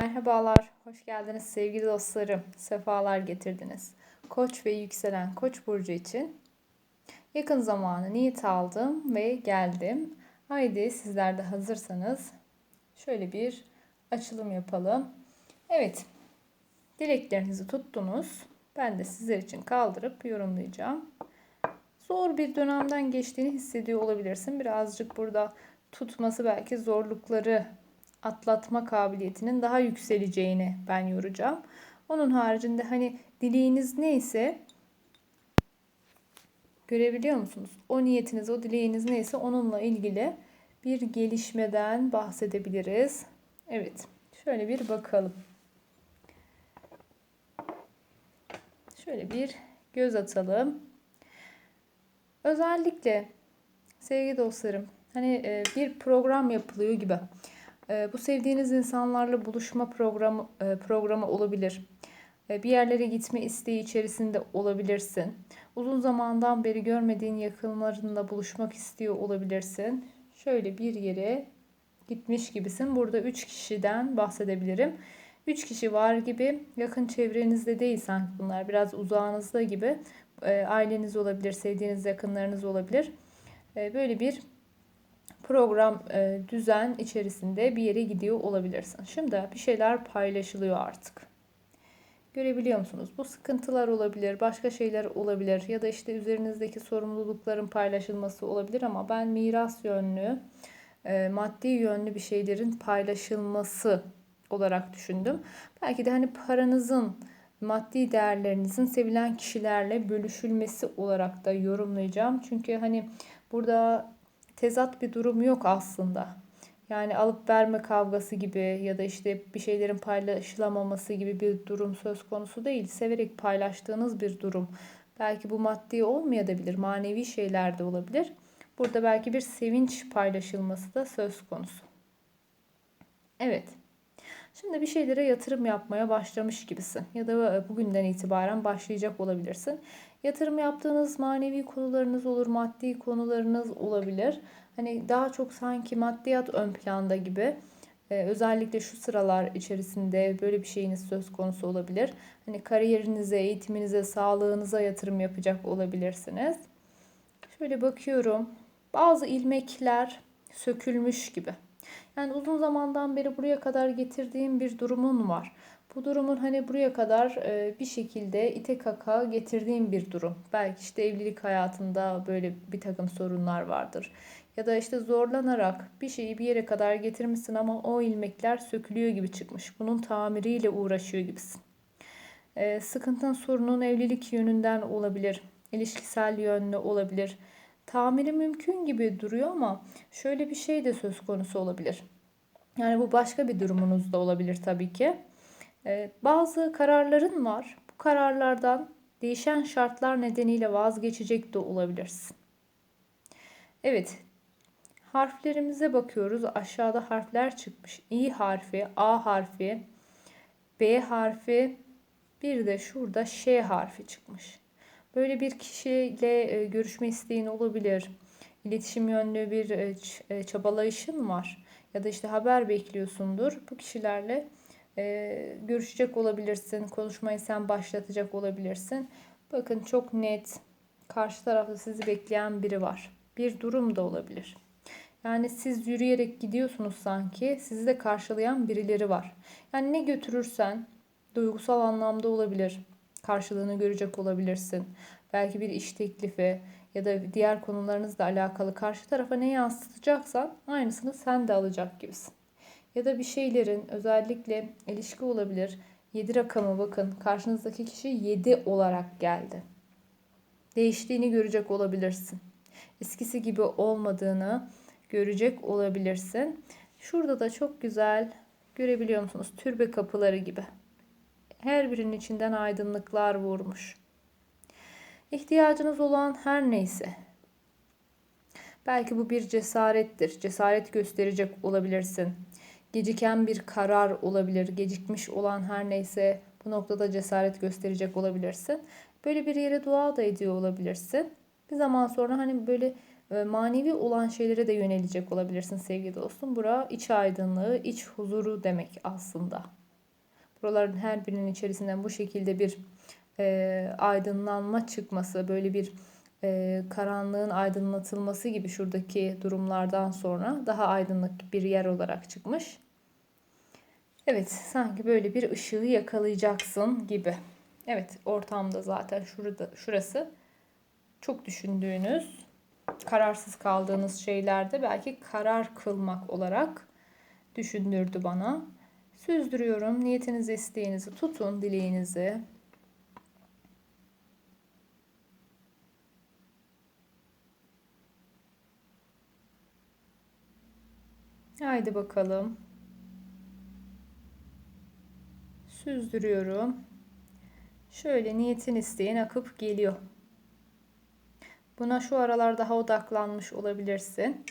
Merhabalar, hoş geldiniz sevgili dostlarım. Sefalar getirdiniz. Koç ve yükselen Koç burcu için yakın zamanı niyet aldım ve geldim. Haydi sizler de hazırsanız şöyle bir açılım yapalım. Evet, dileklerinizi tuttunuz. Ben de sizler için kaldırıp yorumlayacağım. Zor bir dönemden geçtiğini hissediyor olabilirsin. Birazcık burada tutması belki zorlukları atlatma kabiliyetinin daha yükseleceğini ben yoracağım. Onun haricinde hani dileğiniz neyse görebiliyor musunuz? O niyetiniz, o dileğiniz neyse onunla ilgili bir gelişmeden bahsedebiliriz. Evet, şöyle bir bakalım. Şöyle bir göz atalım. Özellikle sevgili dostlarım, hani e, bir program yapılıyor gibi. Ee, bu sevdiğiniz insanlarla buluşma programı, e, programı olabilir. Ee, bir yerlere gitme isteği içerisinde olabilirsin. Uzun zamandan beri görmediğin yakınlarınla buluşmak istiyor olabilirsin. Şöyle bir yere gitmiş gibisin. Burada 3 kişiden bahsedebilirim. 3 kişi var gibi yakın çevrenizde değil sanki bunlar biraz uzağınızda gibi e, aileniz olabilir, sevdiğiniz yakınlarınız olabilir. E, böyle bir program e, düzen içerisinde bir yere gidiyor olabilirsin. Şimdi bir şeyler paylaşılıyor artık. Görebiliyor musunuz? Bu sıkıntılar olabilir, başka şeyler olabilir ya da işte üzerinizdeki sorumlulukların paylaşılması olabilir ama ben miras yönlü, e, maddi yönlü bir şeylerin paylaşılması olarak düşündüm. Belki de hani paranızın, maddi değerlerinizin sevilen kişilerle bölüşülmesi olarak da yorumlayacağım. Çünkü hani burada tezat bir durum yok aslında. Yani alıp verme kavgası gibi ya da işte bir şeylerin paylaşılamaması gibi bir durum söz konusu değil. Severek paylaştığınız bir durum. Belki bu maddi olmayabilir, manevi şeyler de olabilir. Burada belki bir sevinç paylaşılması da söz konusu. Evet. Şimdi bir şeylere yatırım yapmaya başlamış gibisin ya da bugünden itibaren başlayacak olabilirsin. Yatırım yaptığınız manevi konularınız olur, maddi konularınız olabilir. Hani daha çok sanki maddiyat ön planda gibi. Ee, özellikle şu sıralar içerisinde böyle bir şeyiniz söz konusu olabilir. Hani kariyerinize, eğitiminize, sağlığınıza yatırım yapacak olabilirsiniz. Şöyle bakıyorum. Bazı ilmekler sökülmüş gibi. Yani uzun zamandan beri buraya kadar getirdiğim bir durumun var. Bu durumun hani buraya kadar e, bir şekilde ite kaka getirdiğim bir durum. Belki işte evlilik hayatında böyle bir takım sorunlar vardır. Ya da işte zorlanarak bir şeyi bir yere kadar getirmişsin ama o ilmekler sökülüyor gibi çıkmış. Bunun tamiriyle uğraşıyor gibisin. E, sıkıntın sorunun evlilik yönünden olabilir. ilişkisel yönlü olabilir. Tamiri mümkün gibi duruyor ama şöyle bir şey de söz konusu olabilir. Yani bu başka bir durumunuz da olabilir tabii ki. Ee, bazı kararların var. Bu kararlardan değişen şartlar nedeniyle vazgeçecek de olabilirsin. Evet, harflerimize bakıyoruz. Aşağıda harfler çıkmış. İ harfi, A harfi, B harfi, bir de şurada Ş harfi çıkmış. Böyle bir kişiyle e, görüşme isteğin olabilir. İletişim yönlü bir e, e, çabalayışın var. Ya da işte haber bekliyorsundur. Bu kişilerle görüşecek olabilirsin. Konuşmayı sen başlatacak olabilirsin. Bakın çok net karşı tarafta sizi bekleyen biri var. Bir durum da olabilir. Yani siz yürüyerek gidiyorsunuz sanki. Sizi de karşılayan birileri var. Yani ne götürürsen duygusal anlamda olabilir karşılığını görecek olabilirsin. Belki bir iş teklifi ya da diğer konularınızla alakalı karşı tarafa ne yansıtacaksan aynısını sen de alacak gibisin. Ya da bir şeylerin özellikle ilişki olabilir. 7 rakamı bakın karşınızdaki kişi 7 olarak geldi. Değiştiğini görecek olabilirsin. Eskisi gibi olmadığını görecek olabilirsin. Şurada da çok güzel görebiliyor musunuz? Türbe kapıları gibi her birinin içinden aydınlıklar vurmuş. İhtiyacınız olan her neyse. Belki bu bir cesarettir. Cesaret gösterecek olabilirsin. Geciken bir karar olabilir. Gecikmiş olan her neyse bu noktada cesaret gösterecek olabilirsin. Böyle bir yere dua da ediyor olabilirsin. Bir zaman sonra hani böyle e, manevi olan şeylere de yönelecek olabilirsin sevgili dostum. Bura iç aydınlığı, iç huzuru demek aslında. Buraların her birinin içerisinden bu şekilde bir e, aydınlanma çıkması, böyle bir e, karanlığın aydınlatılması gibi şuradaki durumlardan sonra daha aydınlık bir yer olarak çıkmış. Evet, sanki böyle bir ışığı yakalayacaksın gibi. Evet, ortamda zaten şurada şurası çok düşündüğünüz, kararsız kaldığınız şeylerde belki karar kılmak olarak düşündürdü bana. Süzdürüyorum. Niyetinizi, isteğinizi tutun, dileğinizi. Haydi bakalım. Süzdürüyorum. Şöyle niyetin isteğin akıp geliyor. Buna şu aralar daha odaklanmış olabilirsin.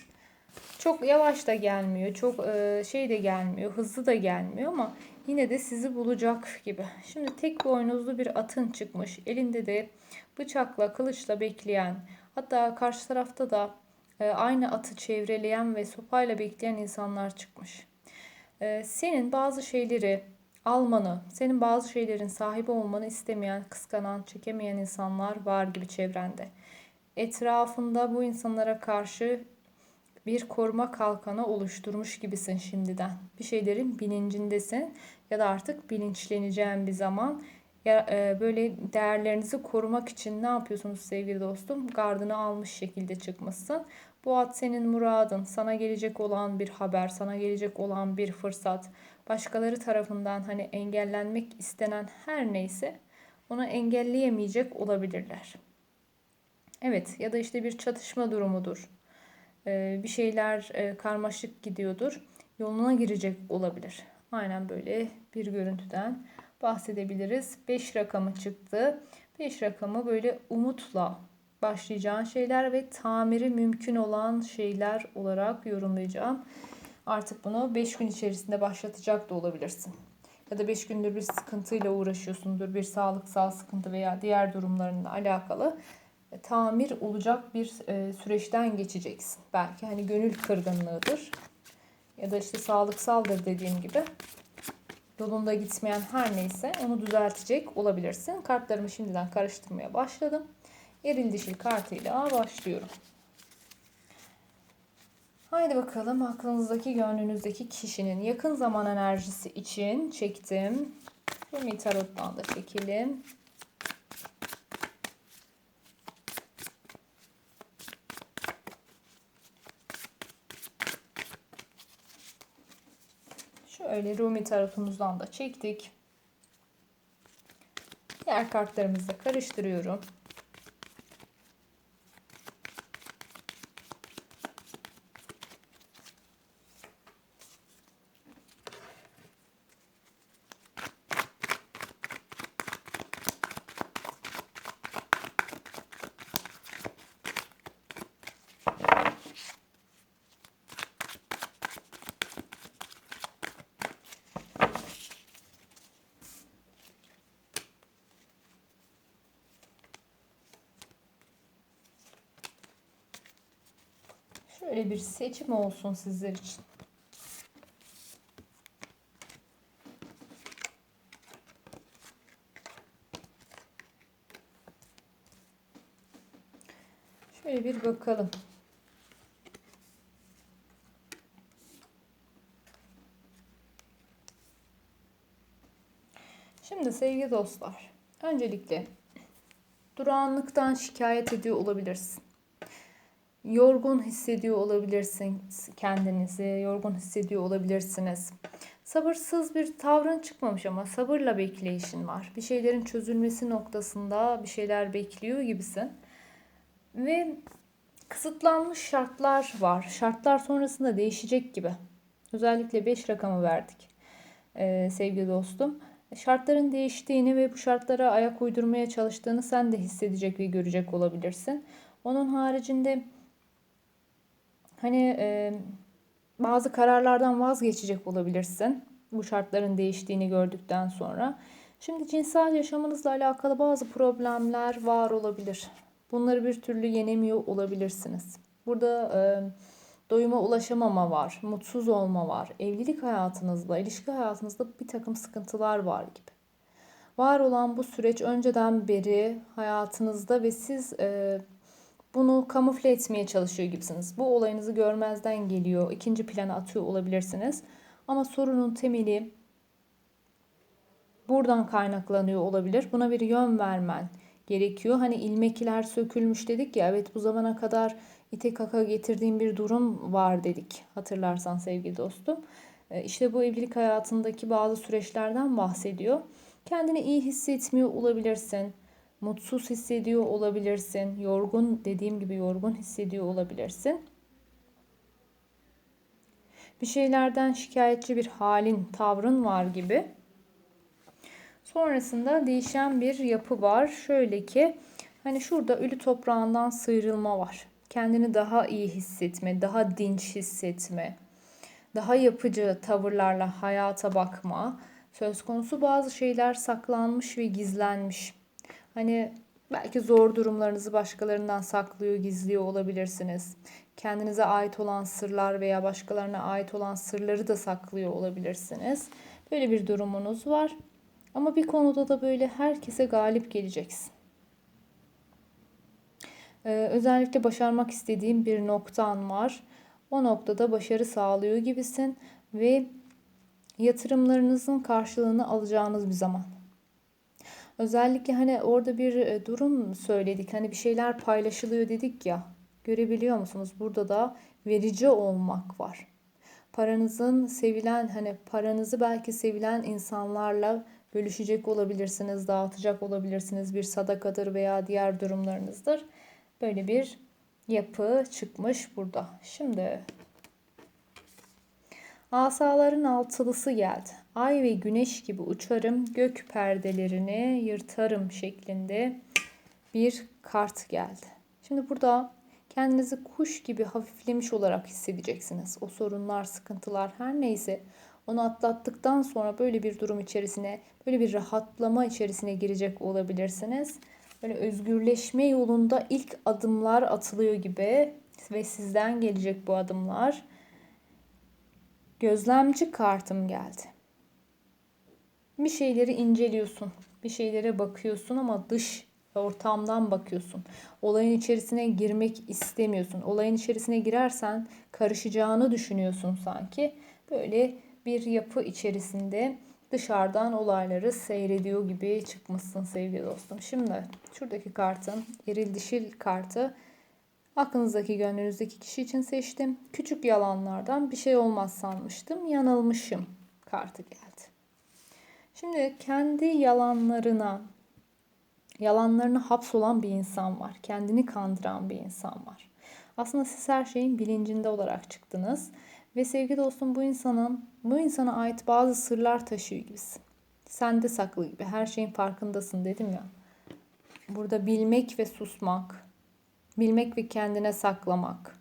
Çok yavaş da gelmiyor, çok e, şey de gelmiyor, hızlı da gelmiyor ama yine de sizi bulacak gibi. Şimdi tek boynuzlu bir atın çıkmış. Elinde de bıçakla, kılıçla bekleyen, hatta karşı tarafta da e, aynı atı çevreleyen ve sopayla bekleyen insanlar çıkmış. E, senin bazı şeyleri almanı, senin bazı şeylerin sahibi olmanı istemeyen, kıskanan, çekemeyen insanlar var gibi çevrende. Etrafında bu insanlara karşı bir koruma kalkanı oluşturmuş gibisin şimdiden. Bir şeylerin bilincindesin ya da artık bilinçleneceğin bir zaman ya e, böyle değerlerinizi korumak için ne yapıyorsunuz sevgili dostum? Gardını almış şekilde çıkmışsın. Bu at senin muradın, sana gelecek olan bir haber, sana gelecek olan bir fırsat, başkaları tarafından hani engellenmek istenen her neyse onu engelleyemeyecek olabilirler. Evet ya da işte bir çatışma durumudur. Ee, bir şeyler e, karmaşık gidiyordur. Yoluna girecek olabilir. Aynen böyle bir görüntüden bahsedebiliriz. 5 rakamı çıktı. 5 rakamı böyle umutla başlayacağın şeyler ve tamiri mümkün olan şeyler olarak yorumlayacağım. Artık bunu 5 gün içerisinde başlatacak da olabilirsin. Ya da 5 gündür bir sıkıntıyla uğraşıyorsundur. Bir sağlıksal sıkıntı veya diğer durumlarınla alakalı e, tamir olacak bir e, süreçten geçeceksin. Belki hani gönül kırgınlığıdır ya da işte sağlıksaldır dediğim gibi yolunda gitmeyen her neyse onu düzeltecek olabilirsin. Kartlarımı şimdiden karıştırmaya başladım. Eril dişil kartıyla başlıyorum. Haydi bakalım aklınızdaki, gönlünüzdeki kişinin yakın zaman enerjisi için çektim. Rumi Tarot'tan da çekelim. Şöyle Rumi tarafımızdan da çektik. Diğer kartlarımızı da karıştırıyorum. Şöyle bir seçim olsun sizler için. Şöyle bir bakalım. Şimdi sevgili dostlar, öncelikle durağanlıktan şikayet ediyor olabilirsin yorgun hissediyor olabilirsiniz kendinizi, yorgun hissediyor olabilirsiniz. Sabırsız bir tavrın çıkmamış ama sabırla bekleyişin var. Bir şeylerin çözülmesi noktasında bir şeyler bekliyor gibisin. Ve kısıtlanmış şartlar var. Şartlar sonrasında değişecek gibi. Özellikle 5 rakamı verdik ee, sevgili dostum. Şartların değiştiğini ve bu şartlara ayak uydurmaya çalıştığını sen de hissedecek ve görecek olabilirsin. Onun haricinde Hani e, bazı kararlardan vazgeçecek olabilirsin. Bu şartların değiştiğini gördükten sonra. Şimdi cinsel yaşamınızla alakalı bazı problemler var olabilir. Bunları bir türlü yenemiyor olabilirsiniz. Burada e, doyuma ulaşamama var, mutsuz olma var. Evlilik hayatınızda, ilişki hayatınızda bir takım sıkıntılar var gibi. Var olan bu süreç önceden beri hayatınızda ve siz e, bunu kamufle etmeye çalışıyor gibisiniz. Bu olayınızı görmezden geliyor, ikinci plana atıyor olabilirsiniz. Ama sorunun temeli buradan kaynaklanıyor olabilir. Buna bir yön vermen gerekiyor. Hani ilmekler sökülmüş dedik ya evet bu zamana kadar ite kaka getirdiğim bir durum var dedik. Hatırlarsan sevgili dostum. E, işte bu evlilik hayatındaki bazı süreçlerden bahsediyor. Kendini iyi hissetmiyor olabilirsin. Mutsuz hissediyor olabilirsin. Yorgun dediğim gibi yorgun hissediyor olabilirsin. Bir şeylerden şikayetçi bir halin, tavrın var gibi. Sonrasında değişen bir yapı var. Şöyle ki hani şurada ölü toprağından sıyrılma var. Kendini daha iyi hissetme, daha dinç hissetme, daha yapıcı tavırlarla hayata bakma. Söz konusu bazı şeyler saklanmış ve gizlenmiş. Hani belki zor durumlarınızı başkalarından saklıyor, gizliyor olabilirsiniz. Kendinize ait olan sırlar veya başkalarına ait olan sırları da saklıyor olabilirsiniz. Böyle bir durumunuz var. Ama bir konuda da böyle herkese galip geleceksin. Ee, özellikle başarmak istediğin bir noktan var. O noktada başarı sağlıyor gibisin ve yatırımlarınızın karşılığını alacağınız bir zaman. Özellikle hani orada bir e, durum söyledik. Hani bir şeyler paylaşılıyor dedik ya. Görebiliyor musunuz? Burada da verici olmak var. Paranızın sevilen hani paranızı belki sevilen insanlarla bölüşecek olabilirsiniz, dağıtacak olabilirsiniz. Bir sadakadır veya diğer durumlarınızdır. Böyle bir yapı çıkmış burada. Şimdi asaların altılısı geldi. Ay ve güneş gibi uçarım, gök perdelerini yırtarım şeklinde bir kart geldi. Şimdi burada kendinizi kuş gibi hafiflemiş olarak hissedeceksiniz. O sorunlar, sıkıntılar her neyse onu atlattıktan sonra böyle bir durum içerisine, böyle bir rahatlama içerisine girecek olabilirsiniz. Böyle özgürleşme yolunda ilk adımlar atılıyor gibi ve sizden gelecek bu adımlar. Gözlemci kartım geldi. Bir şeyleri inceliyorsun, bir şeylere bakıyorsun ama dış ortamdan bakıyorsun. Olayın içerisine girmek istemiyorsun. Olayın içerisine girersen karışacağını düşünüyorsun sanki. Böyle bir yapı içerisinde dışarıdan olayları seyrediyor gibi çıkmışsın sevgili dostum. Şimdi şuradaki kartın eril dişil kartı aklınızdaki gönlünüzdeki kişi için seçtim. Küçük yalanlardan bir şey olmaz sanmıştım. Yanılmışım kartı geldi. Şimdi kendi yalanlarına yalanlarını hapsolan bir insan var. Kendini kandıran bir insan var. Aslında siz her şeyin bilincinde olarak çıktınız. Ve sevgi dostum bu insanın, bu insana ait bazı sırlar taşıyor gibisin. Sende saklı gibi. Her şeyin farkındasın dedim ya. Burada bilmek ve susmak, bilmek ve kendine saklamak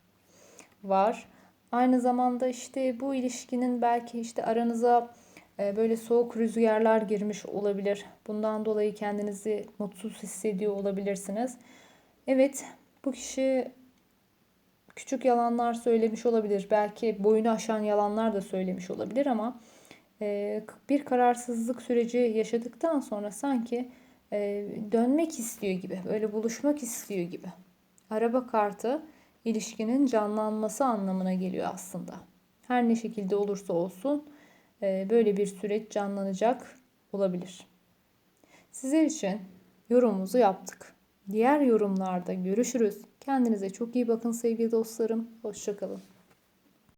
var. Aynı zamanda işte bu ilişkinin belki işte aranıza e, böyle soğuk rüzgarlar girmiş olabilir. Bundan dolayı kendinizi mutsuz hissediyor olabilirsiniz. Evet, bu kişi küçük yalanlar söylemiş olabilir. Belki boyunu aşan yalanlar da söylemiş olabilir ama e, bir kararsızlık süreci yaşadıktan sonra sanki e, dönmek istiyor gibi, böyle buluşmak istiyor gibi. Araba kartı ilişkinin canlanması anlamına geliyor aslında. Her ne şekilde olursa olsun e, böyle bir süreç canlanacak olabilir. Sizler için yorumumuzu yaptık. Diğer yorumlarda görüşürüz. Kendinize çok iyi bakın sevgili dostlarım. Hoşçakalın.